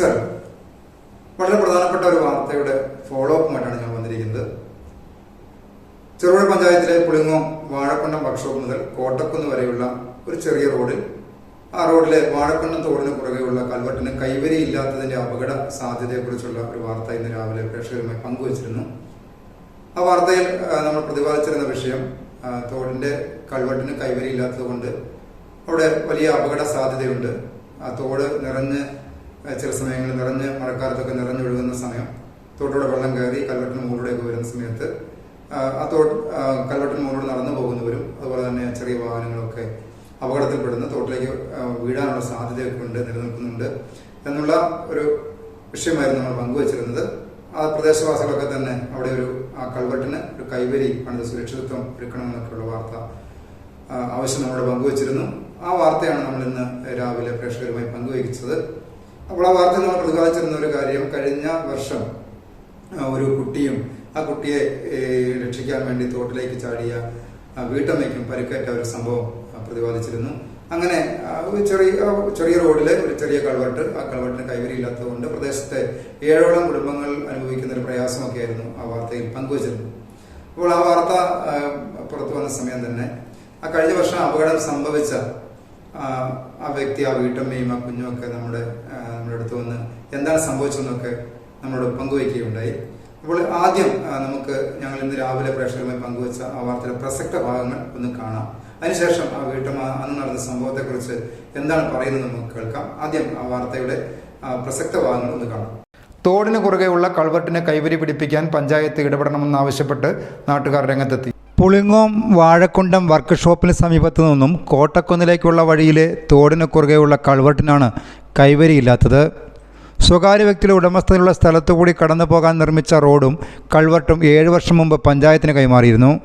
നമസ്കാരം. വളരെ പ്രധാനപ്പെട്ട ഒരു വാർത്തയുടെ ഫോളോ അപ്പുമായിട്ടാണ് ഞാൻ വന്നിരിക്കുന്നത്. ചെറുപുഴ പഞ്ചായത്തിലെ പുളിങ്ങോം വാഴക്കൊണ്ടം വർക്ക്ഷോപ്പ് മുതൽ കോട്ടക്കുന്ന് വരെയുള്ള ഒരു ചെറിയ റോഡിൽ ആ റോഡിലെ വാഴക്കൊണ്ടം തോടിന് പുറകെയുള്ള കൽവട്ടിന് കൈവരി ഇല്ലാത്തതിന്റെ അപകട സാധ്യതയെക്കുറിച്ചുള്ള ഒരു വാർത്ത ഇന്ന് രാവിലെ പ്രേക്ഷകരുമായി പങ്കുവച്ചിരുന്നു. ആ വാർത്തയിൽ നമ്മൾ പ്രതിപാദിച്ചിരുന്ന വിഷയം തോടിന്റെ കൽവട്ടിന് കൈവരി ഇല്ലാത്തത് കൊണ്ട് അവിടെ വലിയ അപകട സാധ്യതയുണ്ട്. ആ തോട് നിറഞ്ഞ് ചില സമയങ്ങളിൽ നിറഞ്ഞ് മഴക്കാലത്തൊക്കെ നിറഞ്ഞൊഴുകുന്ന സമയം. തോട്ടോടെ വെള്ളം കയറി കൽവെട്ടിന് മുകളിലേക്ക് വരുന്ന സമയത്ത് ആ, തോട്ട് തോട് ആ, മുകളിലൂടെ നടന്നു പോകുന്നവരും അതുപോലെ തന്നെ ചെറിയ വാഹനങ്ങളൊക്കെ അപകടത്തിൽപ്പെടുന്ന തോട്ടിലേക്ക് വീഴാനുള്ള സാധ്യതയൊക്കെ ഉണ്ട് നിലനിൽക്കുന്നുണ്ട് എന്നുള്ള ഒരു വിഷയമായിരുന്നു നമ്മൾ പങ്കുവച്ചിരുന്നത്. ആ പ്രദേശവാസികളൊക്കെ തന്നെ അവിടെ ഒരു ആ കൾവെട്ടിന് ഒരു കൈവരി പണിത് സുരക്ഷിതത്വം ഒരുക്കണമെന്നൊക്കെയുള്ള വാർത്ത ആവശ്യം നമ്മളോട് പങ്കുവച്ചിരുന്നു. ആ വാർത്തയാണ് നമ്മൾ ഇന്ന് രാവിലെ പ്രേക്ഷകരുമായി പങ്കുവയ്ച്ചത് അപ്പോൾ ആ വാർത്തയിൽ നമ്മൾ പ്രതിപാദിച്ചിരുന്ന ഒരു കാര്യം കഴിഞ്ഞ വർഷം ഒരു കുട്ടിയും ആ കുട്ടിയെ രക്ഷിക്കാൻ വേണ്ടി തോട്ടിലേക്ക് ചാടിയ വീട്ടമ്മയ്ക്കും പരിക്കേറ്റ ഒരു സംഭവം പ്രതിപാദിച്ചിരുന്നു. അങ്ങനെ ചെറിയ ചെറിയ റോഡിലെ ഒരു ചെറിയ കൾവെട്ട് ആ കൾവെട്ടിന് കൈവരിയില്ലാത്തതുകൊണ്ട് പ്രദേശത്തെ ഏഴോളം കുടുംബങ്ങൾ അനുഭവിക്കുന്ന ഒരു പ്രയാസമൊക്കെ ആയിരുന്നു ആ വാർത്തയിൽ പങ്കുവച്ചിരുന്നു അപ്പോൾ ആ വാർത്ത പുറത്തു വന്ന സമയം തന്നെ ആ കഴിഞ്ഞ വർഷം അപകടം സംഭവിച്ച ആ വ്യക്തി ആ വീട്ടമ്മയും ആ കുഞ്ഞുമൊക്കെ നമ്മുടെ ആ, നമ്മുടെ അടുത്ത് വന്ന് എന്താണ് സംഭവിച്ചതെന്നൊക്കെ നമ്മളോട് പങ്കുവയ്ക്കുകയുണ്ടായി. അപ്പോൾ ആദ്യം നമുക്ക് ഞങ്ങൾ ഇന്ന് രാവിലെ പ്രേക്ഷകരുമായി പങ്കുവച്ച ആ വാർത്തയുടെ പ്രസക്ത ഭാഗങ്ങൾ ഒന്ന് കാണാം. അതിനുശേഷം ആ വീട്ടമ്മ അന്ന് നടന്ന സംഭവത്തെക്കുറിച്ച് എന്താണ് പറയുന്നത് നമുക്ക് കേൾക്കാം. ആദ്യം ആ വാർത്തയുടെ പ്രസക്ത ഭാഗങ്ങൾ ഒന്ന് കാണാം. തോടിന് കുറുകെയുള്ള കൾവെട്ടിന് കൈവരി പിടിപ്പിക്കാൻ പഞ്ചായത്ത് ഇടപെടണമെന്നാവശ്യപ്പെട്ട് നാട്ടുകാർ രംഗത്തെത്തി. പുളിങ്ങോം വാഴക്കുണ്ടം വർക്ക്ഷോപ്പിന് സമീപത്തു നിന്നും കോട്ടക്കുന്നിലേക്കുള്ള വഴിയിലെ തോടിന് കുറുകെയുള്ള കൾവെട്ടിനാണ് കൈവരിയില്ലാത്തത്. സ്വകാര്യ വ്യക്തിയുടെ ഉടമസ്ഥതയിലുള്ള സ്ഥലത്തുകൂടി കടന്നു പോകാൻ നിർമ്മിച്ച റോഡും കൾവട്ടും ഏഴ് വർഷം മുമ്പ് പഞ്ചായത്തിന് കൈമാറിയിരുന്നു.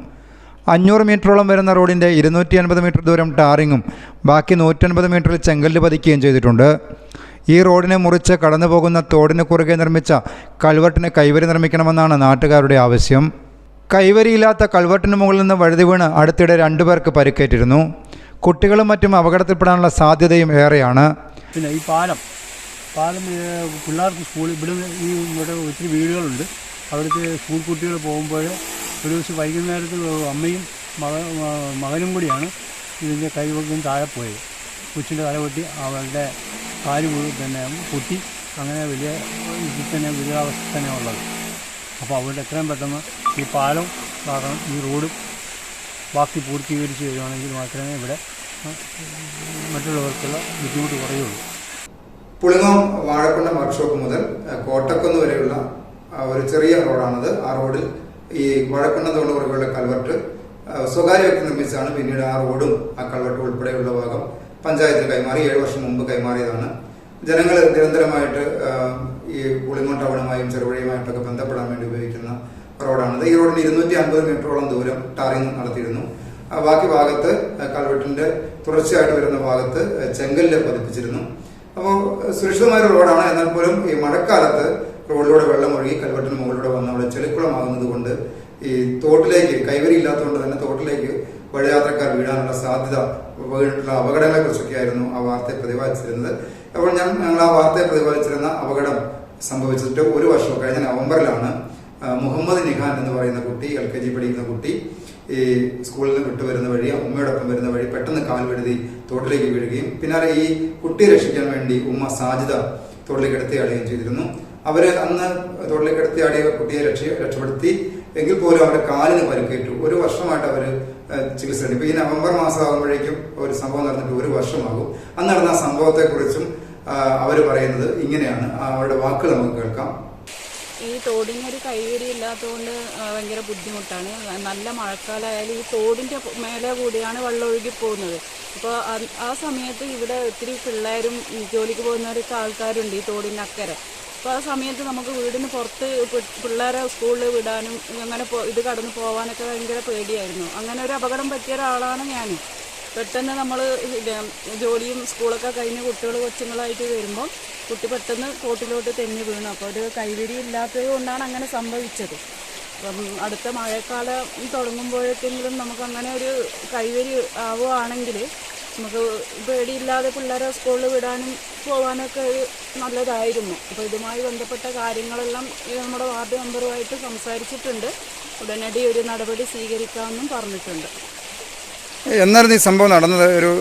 അഞ്ഞൂറ് മീറ്ററോളം വരുന്ന റോഡിന്റെ ഇരുന്നൂറ്റി അൻപത് മീറ്റർ ദൂരം ടാറിങ്ങും ബാക്കി നൂറ്റൻപത് മീറ്ററിൽ ചെങ്കല്ല് പതിക്കുകയും ചെയ്തിട്ടുണ്ട്. ഈ റോഡിനെ മുറിച്ച് കടന്നു പോകുന്ന തോടിന് കുറുകെ നിർമ്മിച്ച കൾവെട്ടിന് കൈവരി നിർമ്മിക്കണമെന്നാണ് നാട്ടുകാരുടെ ആവശ്യം. കൈവരിയില്ലാത്ത കൾവെട്ടിന് മുകളിൽ നിന്ന് വഴുതി വീണ് അടുത്തിടെ രണ്ടുപേർക്ക് പരിക്കേറ്റിരുന്നു. കുട്ടികളും മറ്റും അപകടത്തിൽപ്പെടാനുള്ള സാധ്യതയും ഏറെയാണ്. പിന്നെ ഈ പാലം. പാലം പിള്ളേർക്ക് സ്കൂളിൽ ഇവിടെ ഈ ഇവിടെ ഒത്തിരി വീടുകളുണ്ട്. അവിടുത്തെ സ്കൂൾ കുട്ടികൾ പോകുമ്പോൾ ഒരു ദിവസം വൈകുന്നേരത്ത് അമ്മയും മക മകനും കൂടിയാണ് ഇതിന്റെ കൈവക്കും താഴെ പോയത്. കൊച്ചിന്റെ തല പൊട്ടി അവളുടെ കാൽ തന്നെ പൊട്ടി. അങ്ങനെ വലിയ ഇതിൽ തന്നെ ഗുരുതാവസ്ഥ തന്നെ ഉള്ളത്. അപ്പോൾ അവരുടെ എത്രയും പെട്ടെന്ന് ഈ പാലം കാരണം ഈ റോഡും ബാക്കി പൂർത്തീകരിച്ച് തരുവാണെങ്കിൽ മാത്രമേ ഇവിടെ മറ്റുള്ളവർക്കുള്ള ബുദ്ധിമുട്ട് കുറയുള്ളൂ. പുളിങ്ങോം വാഴക്കുണ്ടം വർക്ക്ഷോപ്പ് മുതൽ കോട്ടക്കുന്ന് വരെയുള്ള ഒരു ചെറിയ റോഡാണത്. ആ റോഡിൽ ഈ വാഴക്കുണ്ടം തോട് കുറുകെയുള്ള കൽവർട്ട് സ്വകാര്യ വ്യക്തി നിർമ്മിച്ചാണ് പിന്നീട് ആ റോഡും ആ കൽവർട്ട് ഉൾപ്പെടെയുള്ള ഭാഗം പഞ്ചായത്തിന് കൈമാറി ഏഴ് വർഷം മുമ്പ് കൈമാറിയതാണ്. ജനങ്ങൾ നിരന്തരമായിട്ട് ഈ പുളിങ്ങോം ടൗണുമായും ചെറുപുഴയുമായിട്ടൊക്കെ ബന്ധപ്പെടാൻ വേണ്ടി ഉപയോഗിക്കുന്ന റോഡാണത്. ഈ റോഡിന് ഇരുന്നൂറ്റി അൻപത് മീറ്ററോളം ദൂരം ടാറിംഗ് നടത്തിയിരുന്നു. ബാക്കി ഭാഗത്ത് കൽവെട്ടിന്റെ തുടർച്ചയായിട്ട് വരുന്ന ഭാഗത്ത് ചെങ്കല്ല് പതിപ്പിച്ചിരുന്നു. അപ്പോൾ സുരക്ഷിതമായ റോഡാണ്. എന്നാൽ പോലും ഈ മഴക്കാലത്ത് റോഡിലൂടെ വെള്ളം ഒഴുകി കൽവെട്ടിന് മുകളിലൂടെ വന്ന് അവിടെ ചെളിക്കുളമാകുന്നത് കൊണ്ട് ഈ തോട്ടിലേക്ക് കൈവരി ഇല്ലാത്തതുകൊണ്ട് തന്നെ തോട്ടിലേക്ക് വഴിയാത്രക്കാർ വീഴാനുള്ള സാധ്യത വീണിട്ടുള്ള അപകടങ്ങളെ കുറിച്ചൊക്കെയായിരുന്നു ആ വാർത്തയെ പ്രതിപാദിച്ചിരുന്നത്. അപ്പോൾ ഞാൻ ഞങ്ങൾ ആ വാർത്തയെ പ്രതിപാദിച്ചിരുന്ന അപകടം സംഭവിച്ചിട്ട് ഒരു വർഷം കഴിഞ്ഞ നവംബറിലാണ് മുഹമ്മദ് നിഹാൻ എന്ന് പറയുന്ന കുട്ടി എൽ കെ ജി പഠിക്കുന്ന കുട്ടി ഈ സ്കൂളിൽ നിന്ന് വിട്ടു വരുന്ന വഴി ഉമ്മയോടൊപ്പം വരുന്ന വഴി പെട്ടെന്ന് കാൽ വെടുതി തോട്ടിലേക്ക് വീഴുകയും പിന്നാലെ ഈ കുട്ടിയെ രക്ഷിക്കാൻ വേണ്ടി ഉമ്മ സാജിദ തോട്ടിലേക്ക് എടുത്തിയാടുകയും ചെയ്തിരുന്നു. അവർ അന്ന് തോട്ടിലേക്ക് എടുത്തിയാടിയ കുട്ടിയെ രക്ഷ രക്ഷപ്പെടുത്തി. എങ്കിൽ പോലും അവരുടെ കാലിന് പരുക്കേറ്റു. ഒരു വർഷമായിട്ട് അവർ ചികിത്സ എടുത്തു. ഇപ്പൊ ഈ നവംബർ മാസം ആകുമ്പോഴേക്കും ഒരു സംഭവം നടന്നിട്ട് ഒരു വർഷമാകും. അന്ന് നടന്ന ആ സംഭവത്തെക്കുറിച്ചും അവർ പറയുന്നത് ഇങ്ങനെയാണ്. അവരുടെ വാക്കുകൾ നമുക്ക് കേൾക്കാം. ഈ തോടിനൊരു കൈവരി ഇല്ലാത്തതുകൊണ്ട് ആ, ഭയങ്കര ബുദ്ധിമുട്ടാണ്. നല്ല മഴക്കാലമായാലും ഈ തോടിന്റെ മേലെ കൂടിയാണ് വെള്ളം ഒഴുകി പോകുന്നത്. അപ്പോൾ ആ സമയത്ത് ഇവിടെ ഒത്തിരി പിള്ളേരും ജോലിക്ക് പോകുന്നവരൊക്കെ ആൾക്കാരുണ്ട് ഈ തോടിന്റെ അക്കരെ. അപ്പോൾ ആ സമയത്ത് നമുക്ക് വീടിന് പുറത്ത് പിള്ളേരെ സ്കൂളിൽ വിടാനും അങ്ങനെ ഇത് കടന്ന് പോകാനൊക്കെ ഭയങ്കര പേടിയായിരുന്നു. അങ്ങനെ ഒരു അപകടം പറ്റിയ ഒരാളാണ് ഞാൻ പെട്ടെന്ന് നമ്മൾ ജോലിയും സ്കൂളൊക്കെ കഴിഞ്ഞ് കുട്ടികൾ കൊച്ചുങ്ങളായിട്ട് വരുമ്പോൾ കുട്ടി പെട്ടെന്ന് കോട്ടിലോട്ട് തെന്നി വീണു. അപ്പോൾ ഒരു കൈവരി ഇല്ലാത്തത് കൊണ്ടാണ് അങ്ങനെ സംഭവിച്ചത്. അപ്പം അടുത്ത മഴക്കാലം തുടങ്ങുമ്പോഴേക്കെങ്കിലും നമുക്ക് അങ്ങനെ ഒരു കൈവരി ആവുകയാണെങ്കിൽ നമുക്ക് പേടിയില്ലാതെ പിള്ളേരെ സ്കൂളിൽ വിടാനും പോകാനൊക്കെ ഒരു നല്ലതായിരുന്നു. അപ്പോൾ ഇതുമായി ബന്ധപ്പെട്ട കാര്യങ്ങളെല്ലാം നമ്മുടെ വാർഡ് മെമ്പറുമായിട്ട് സംസാരിച്ചിട്ടുണ്ട്. ഉടനടി ഒരു നടപടി സ്വീകരിക്കാമെന്നും പറഞ്ഞിട്ടുണ്ട്. എന്നായിരുന്നു ഈ സംഭവം നടന്നത്? ഒരു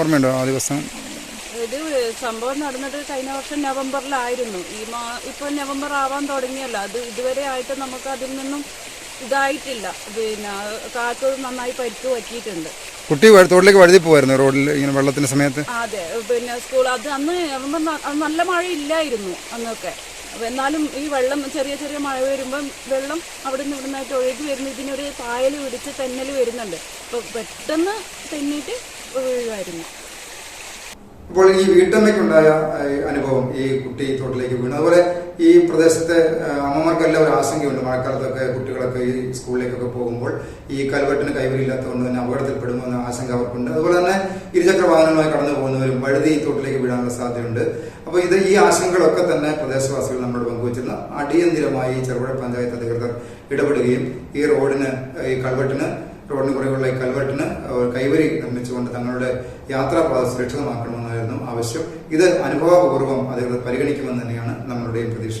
ഓർമ്മയുണ്ടോ ആ ദിവസം? ഇത് സംഭവം നടന്നത് കഴിഞ്ഞ വർഷം നവംബറിലായിരുന്നു. ഈ മാ ഇപ്പം നവംബർ ആവാൻ തുടങ്ങിയല്ലോ. അത് ഇതുവരെ ആയിട്ട് നമുക്ക് അതിൽ നിന്നും ഇതായിട്ടില്ല. പിന്നെ കാറ്റ് നന്നായി പരിക്ക് പറ്റിയിട്ടുണ്ട്. കുട്ടി തോട്ടിലേക്ക് വഴുതി പോവായിരുന്നു റോഡിൽ ഇങ്ങനെ വെള്ളത്തിന്റെ സമയത്ത്? അതെ. പിന്നെ സ്കൂൾ അത് അന്ന് നവംബർ നല്ല മഴ ഇല്ലായിരുന്നു അന്നൊക്കെ. അപ്പൊ എന്നാലും ഈ വെള്ളം ചെറിയ ചെറിയ മഴ വരുമ്പം വെള്ളം അവിടെ നിന്ന് ഇവിടെ നിന്നായിട്ട് ഒഴുകി വരുന്നു. ഇതിനൊരു പായൽ പിടിച്ച് തെന്നൽ വരുന്നുണ്ട്. അപ്പോൾ പെട്ടെന്ന് തെന്നിയിട്ട് വീഴുമായിരുന്നു അപ്പോൾ ഈ വീട്ടമ്മയ്ക്കുണ്ടായ അനുഭവം ഈ കുട്ടി തോട്ടിലേക്ക് വീണു. അതുപോലെ ഈ പ്രദേശത്തെ അമ്മമാർക്കെല്ലാം ഒരു ആശങ്കയുണ്ട്. മഴക്കാലത്തൊക്കെ കുട്ടികളൊക്കെ ഈ സ്കൂളിലേക്കൊക്കെ പോകുമ്പോൾ ഈ കൽവെട്ടിന് കൈവരില്ലാത്തതുകൊണ്ട് തന്നെ അപകടത്തിൽപ്പെടുമോ എന്ന ആശങ്ക അവർക്കുണ്ട്. അതുപോലെ തന്നെ ഇരുചക്ര വാഹനങ്ങളുമായി കടന്നു പോകുന്നവരും വഴുതി ഈ തോട്ടിലേക്ക് വീഴാനുള്ള സാധ്യതയുണ്ട്. അപ്പോൾ ഇത് ഈ ആശങ്കകളൊക്കെ തന്നെ പ്രദേശവാസികൾ നമ്മളോട് പങ്കുവച്ചിരുന്ന. അടിയന്തിരമായി ചെറുപുഴ പഞ്ചായത്ത് അധികൃതർ ഇടപെടുകയും ഈ റോഡിന് ഈ കൽവെട്ടിന് റോഡിന് കുறைയുള്ള ഈ കൽവെട്ടിന് കൈവരി നിർമ്മിച്ചുകൊണ്ട് തങ്ങളുടെ യാത്രാപാത സുരക്ഷിതമാക്കണമെന്നായിരുന്നു ആവശ്യം. ഇത് അനുഭവപൂർവം അധികൃതർ പരിഗണിക്കുമെന്ന് തന്നെയാണ് നമ്മളുടെയും പ്രതീക്ഷ.